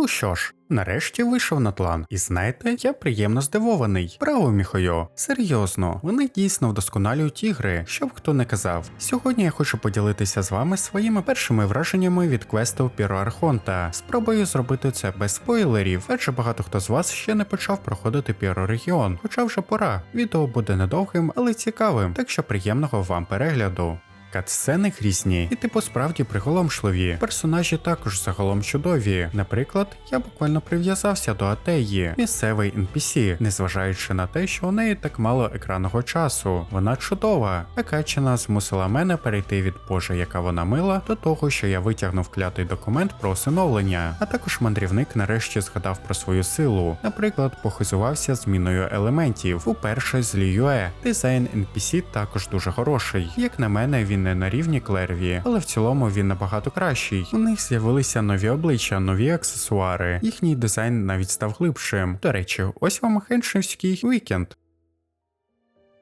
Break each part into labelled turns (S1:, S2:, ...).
S1: Ну що ж, нарешті вийшов на тлан, і знаєте, я приємно здивований. Браво, Міхойо, серйозно, вони дійсно вдосконалюють ігри, щоб хто не казав. Сьогодні я хочу поділитися з вами своїми першими враженнями від квесту Піро Архонта. Спробую зробити це без спойлерів, адже багато хто з вас ще не почав проходити Піро регіон, хоча вже пора. Відео буде недовгим, але цікавим, так що приємного вам перегляду. Катсцени різні, і типу справді приголомшливі. Персонажі також загалом чудові. Наприклад, я буквально прив'язався до Атеї, місцевий NPC, незважаючи на те, що у неї так мало екранного часу. Вона чудова. А Качина змусила мене перейти від Боже, яка вона мила, до того, що я витягнув клятий документ про усиновлення. А також мандрівник нарешті згадав про свою силу. Наприклад, похизувався зміною елементів. Уперше з Ліюе. Дизайн NPC також дуже хороший. Як на мене, він не на рівні Клерві, але в цілому він набагато кращий. У них з'явилися нові обличчя, нові аксесуари. Їхній дизайн навіть став глибшим. До речі, ось вам хеншівський вікенд.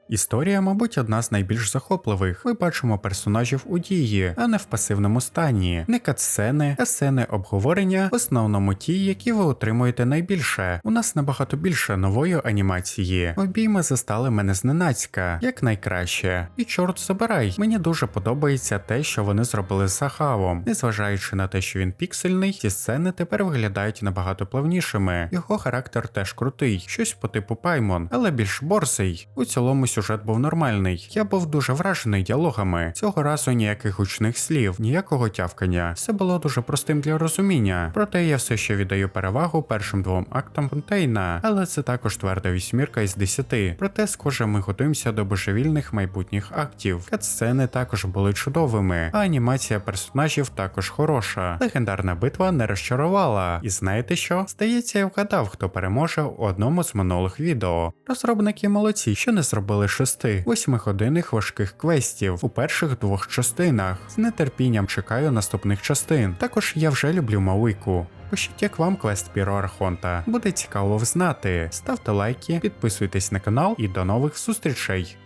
S1: Історія, мабуть, одна з найбільш захопливих. Ми бачимо персонажів у дії, а не в пасивному стані. Не катсцени, а сцени обговорення, в основному ті, які ви отримуєте найбільше. У нас набагато більше нової анімації. Обійми застали мене зненацька, як найкраще. І чорт забирай, мені дуже подобається те, що вони зробили з Сахавом. Незважаючи на те, що він піксельний, ці сцени тепер виглядають набагато плавнішими. Його характер теж крутий, щось по типу Паймон, але більш борзий. У цілому сюжет був нормальний. Я був дуже вражений діалогами. Цього разу ніяких гучних слів, ніякого тявкання. Все було дуже простим для розуміння. Проте я все ще віддаю перевагу першим двом актам Фонтейна, але це також тверда вісьмірка із десяти. Проте, схоже, ми готуємося до божевільних майбутніх актів. Катсцени також були чудовими, а анімація персонажів також хороша. Легендарна битва не розчарувала. І знаєте що? Здається, я вгадав, хто переможе у одному з минулих відео. Розробники молодці, що не зробили шести восьмигодинних важких квестів у перших двох частинах. З нетерпінням чекаю наступних частин. Також я вже люблю Мауику. Пишіть, як вам квест Піро Архонта. Буде цікаво взнати. Ставте лайки, підписуйтесь на канал і до нових зустрічей.